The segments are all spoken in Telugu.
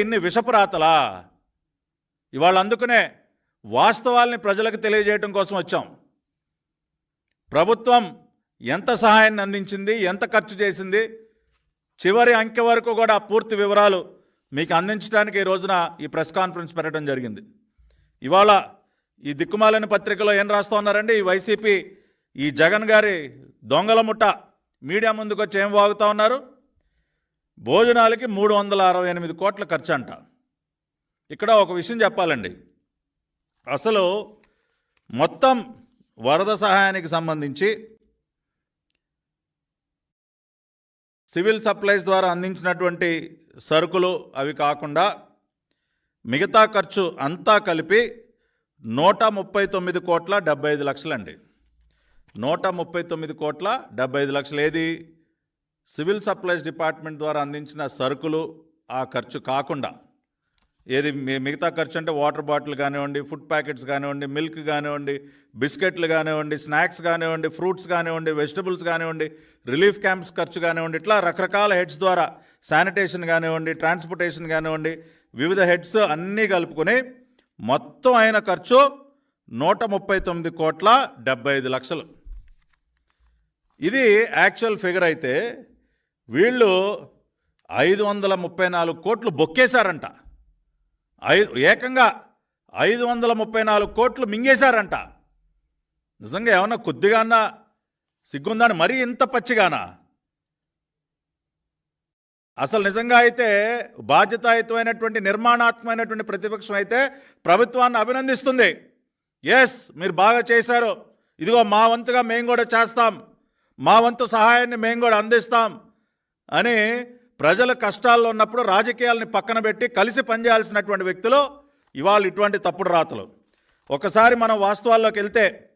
ఇన్ని విషపురాతలా? ఇవాళ అందుకునే వాస్తవాల్ని ప్రజలకు తెలియజేయడం కోసం వచ్చాం. ప్రభుత్వం ఎంత సహాయాన్ని అందించింది ఎంత ఖర్చు చేసింది చివరి అంకె వరకు కూడా పూర్తి వివరాలు మీకు అందించడానికి ఈ రోజున ఈ ప్రెస్ కాన్ఫరెన్స్ పెట్టడం జరిగింది. ఇవాళ ఈ దిక్కుమాలని పత్రికలో ఏం రాస్తున్నారండి ఈ వైసీపీ ఈ జగన్ గారి దొంగల ముఠ మీడియా ముందుకు వచ్చి ఏం వాగుతా ఉన్నారు? భోజనాలకి మూడు వందల అరవై ఎనిమిది కోట్ల ఖర్చు అంట ఇక్కడ ఒక విషయం చెప్పాలండి. అసలు మొత్తం వరద సహాయానికి సంబంధించి సివిల్ సప్లైస్ ద్వారా అందించినటువంటి సరుకులు అవి కాకుండా మిగతా ఖర్చు అంతా కలిపి నూట ముప్పై తొమ్మిది కోట్ల డెబ్బై ఐదు లక్షలండి. నూట ముప్పై తొమ్మిది కోట్ల డెబ్బై ఐదు లక్షలు. ఏది? సివిల్ సప్లైస్ డిపార్ట్మెంట్ ద్వారా అందించిన సరుకులు ఆ ఖర్చు కాకుండా ఏది మిగతా ఖర్చు అంటే వాటర్ బాటిల్ కానివ్వండి ఫుడ్ ప్యాకెట్స్ కానివ్వండి మిల్క్ కానివ్వండి బిస్కెట్లు కానివ్వండి స్నాక్స్ కానివ్వండి ఫ్రూట్స్ కానివ్వండి వెజిటబుల్స్ కానివ్వండి రిలీఫ్ క్యాంప్స్ ఖర్చు కానివ్వండి ఇట్లా రకరకాల హెడ్స్ ద్వారా శానిటేషన్ కానివ్వండి ట్రాన్స్పోర్టేషన్ కానివ్వండి వివిధ హెడ్స్ అన్నీ కలుపుకొని మొత్తం అయిన ఖర్చు నూట ముప్పై తొమ్మిది కోట్ల డెబ్బై ఐదు లక్షలు. ఇది యాక్చువల్ ఫిగర్ అయితే వీళ్ళు ఐదు వందల ముప్పై నాలుగు కోట్లు బొక్కేశారంట. ఐదు ఏకంగా ఐదు వందల ముప్పై నాలుగు కోట్లు మింగేశారంట. నిజంగా ఏమన్నా కొద్దిగానా సిగ్గుందని మరీ ఇంత పచ్చిగానా? అసలు నిజంగా అయితే బాధ్యతాయుతమైనటువంటి నిర్మాణాత్మకమైనటువంటి ప్రతిపక్షం అయితే ప్రభుత్వాన్ని అభినందిస్తుంది. ఎస్ మీరు బాగా చేశారు. ఇదిగో మా వంతుగా మేము కూడా చేస్తాం. మా వంతు సహాయాన్ని మేము కూడా అందిస్తాం. అని ప్రజల కష్టాల్లో ఉన్నప్పుడు రాజకీయాలని పక్కన పెట్టి కలిసి పనిచేయాల్సినటువంటి వ్యక్తులు ఇవాళ ఇటువంటి తప్పుడు రాతలు. ఒకసారి మనం వాస్తవాల్లోకి వెళ్తే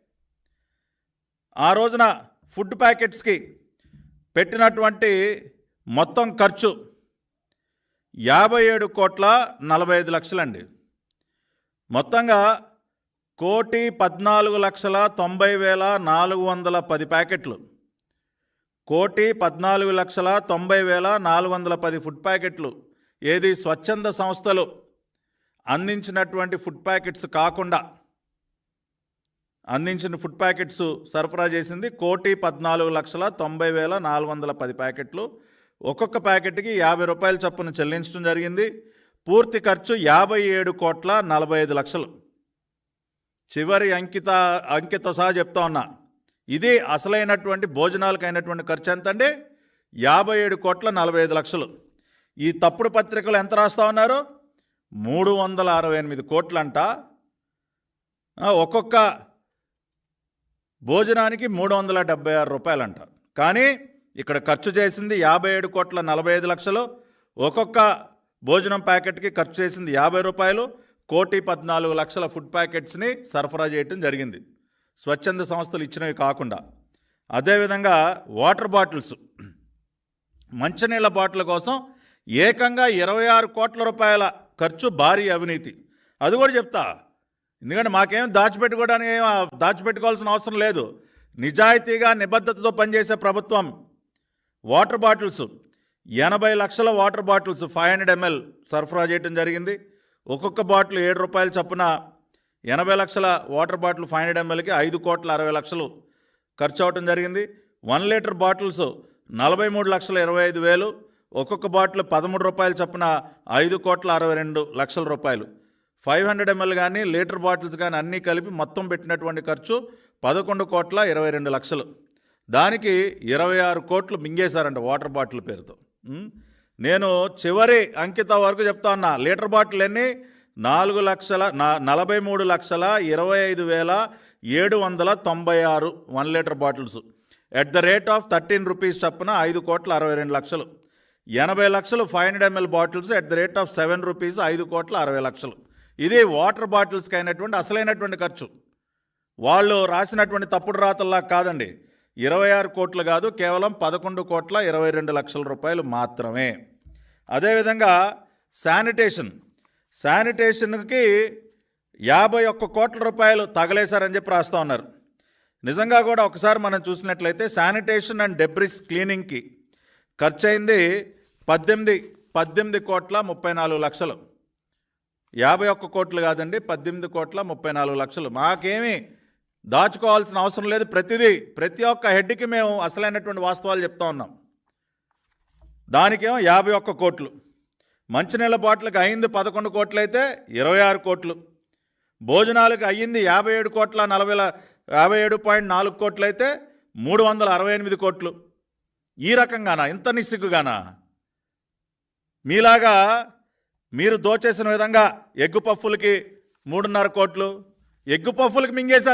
ఆ రోజున ఫుడ్ ప్యాకెట్స్కి పెట్టినటువంటి మొత్తం ఖర్చు యాభై ఏడు కోట్ల నలభై ఐదు లక్షలండి. మొత్తంగా కోటి పద్నాలుగు లక్షల తొంభై వేల నాలుగు వందల పది ప్యాకెట్లు. కోటి పద్నాలుగు లక్షల తొంభై వేల నాలుగు వందల పది ఫుడ్ ప్యాకెట్లు. ఏది స్వచ్ఛంద సంస్థలు అందించినటువంటి ఫుడ్ ప్యాకెట్స్ కాకుండా అందించిన ఫుడ్ ప్యాకెట్స్ సరఫరా చేసింది కోటి పద్నాలుగు లక్షల తొంభై వేల నాలుగు వందల పది ప్యాకెట్లు. ఒక్కొక్క ప్యాకెట్కి యాభై రూపాయల చొప్పున చెల్లించడం జరిగింది. పూర్తి ఖర్చు యాభై ఏడు కోట్ల నలభై ఐదు లక్షలు. చివరి అంకిత అంకిత సహా చెప్తా ఉన్నా. ఇది అసలైనటువంటి భోజనాలకు అయినటువంటి ఖర్చు ఎంత అండి యాభై ఏడు కోట్ల నలభై ఐదు లక్షలు. ఈ తప్పుడు పత్రికలు ఎంత రాస్తా ఉన్నారు? మూడు వందల అరవై ఎనిమిది కోట్లంట. ఒక్కొక్క భోజనానికి మూడు వందల డెబ్బై ఆరు రూపాయలంట. కానీ ఇక్కడ ఖర్చు చేసింది యాభై ఏడు కోట్ల నలభై ఐదు లక్షలు. ఒక్కొక్క భోజనం ప్యాకెట్కి ఖర్చు చేసింది యాభై రూపాయలు. కోటి పద్నాలుగు లక్షల ఫుడ్ ప్యాకెట్స్ని సరఫరా చేయటం జరిగింది. స్వచ్ఛంద సంస్థలు ఇచ్చినవి కాకుండా అదేవిధంగా వాటర్ బాటిల్స్ మంచినీళ్ళ బాటిల్ కోసం ఏకంగా ఇరవై ఆరు కోట్ల రూపాయల ఖర్చు భారీ అవినీతి. అది కూడా చెప్తా. ఎందుకంటే మాకేం దాచిపెట్టుకోవడానికి ఏం దాచిపెట్టుకోవాల్సిన అవసరం లేదు. నిజాయితీగా నిబద్ధతతో పనిచేసే ప్రభుత్వం వాటర్ బాటిల్స్ ఎనభై లక్షల water bottles five hundred ML సరఫరా చేయడం జరిగింది. ఒక్కొక్క బాటిల్ ఏడు రూపాయల చొప్పున ఎనభై లక్షల వాటర్ బాటిల్ ఫైవ్ హండ్రెడ్ ఎంఎల్కి ఐదు కోట్ల అరవై లక్షలు ఖర్చు అవటం జరిగింది. వన్ లీటర్ బాటిల్స్ నలభై మూడు లక్షల ఇరవై ఐదు వేలు ఒక్కొక్క బాటిల్ పదమూడు రూపాయలు చొప్పున ఐదు కోట్ల అరవై రెండు లక్షల రూపాయలు. ఫైవ్ హండ్రెడ్ ఎంఎల్ కానీ లీటర్ బాటిల్స్ కానీ అన్నీ కలిపి మొత్తం పెట్టినటువంటి ఖర్చు పదకొండు కోట్ల ఇరవై రెండు లక్షలు. దానికి ఇరవై ఆరు కోట్లు మింగేశారంట వాటర్ బాటిల్ పేరుతో. నేను చివరి అంకిత వరకు చెప్తా ఉన్నా లీటర్ బాటిల్ అన్నీ నాలుగు లక్షల నా నలభై మూడు లక్షల ఇరవై ఐదు వేల ఏడు వందల తొంభై ఆరు one litre bottles. At the rate of thirteen rupees చప్పున ఐదు కోట్ల అరవై రెండు లక్షలు. ఎనభై లక్షలు five hundred ML bottles at the rate of seven rupees ఐదు కోట్ల అరవై లక్షలు. ఇది వాటర్ బాటిల్స్కి అయినటువంటి అసలైనటువంటి ఖర్చు. వాళ్ళు రాసినటువంటి తప్పుడు రాతల్లా కాదండి. ఇరవై ఆరు కోట్లు కాదు కేవలం పదకొండు కోట్ల ఇరవై రెండు లక్షల రూపాయలు మాత్రమే. అదేవిధంగా శానిటేషన్. శానిటేషన్కి యాభై ఒక్క కోట్ల రూపాయలు తగలేశారని చెప్పి రాస్తూ ఉన్నారు. నిజంగా కూడా ఒకసారి మనం చూసినట్లయితే శానిటేషన్ అండ్ డెబ్రిస్ క్లీనింగ్కి ఖర్చు అయింది పద్దెనిమిది పద్దెనిమిది కోట్ల ముప్పై నాలుగు లక్షలు. యాభై ఒక్క కోట్లు కాదండి పద్దెనిమిది కోట్ల ముప్పై నాలుగు లక్షలు. మాకేమీ దాచుకోవాల్సిన అవసరం లేదు. ప్రతిదీ ప్రతి ఒక్క హెడ్కి మేము అసలైనటువంటి వాస్తవాలు చెప్తా ఉన్నాం. దానికేమో యాభై ఒక్క కోట్లు. మంచినీళ్ళ బాటిల్కి అయింది పదకొండు కోట్లయితే ఇరవై ఆరు కోట్లు. భోజనాలకు అయ్యింది యాభై ఏడు కోట్ల నలభై యాభై ఏడు పాయింట్ నాలుగు కోట్లు అయితే మూడు వందల అరవై ఎనిమిది కోట్లు. ఈ రకంగానా? ఇంత నిస్సిగ్గుగానా? మీలాగా మీరు దోచేసిన విధంగా ఎగ్గు పఫ్ఫులకి మూడున్నర కోట్లు ఎగ్గు పఫ్ఫులకి మింగేశారు.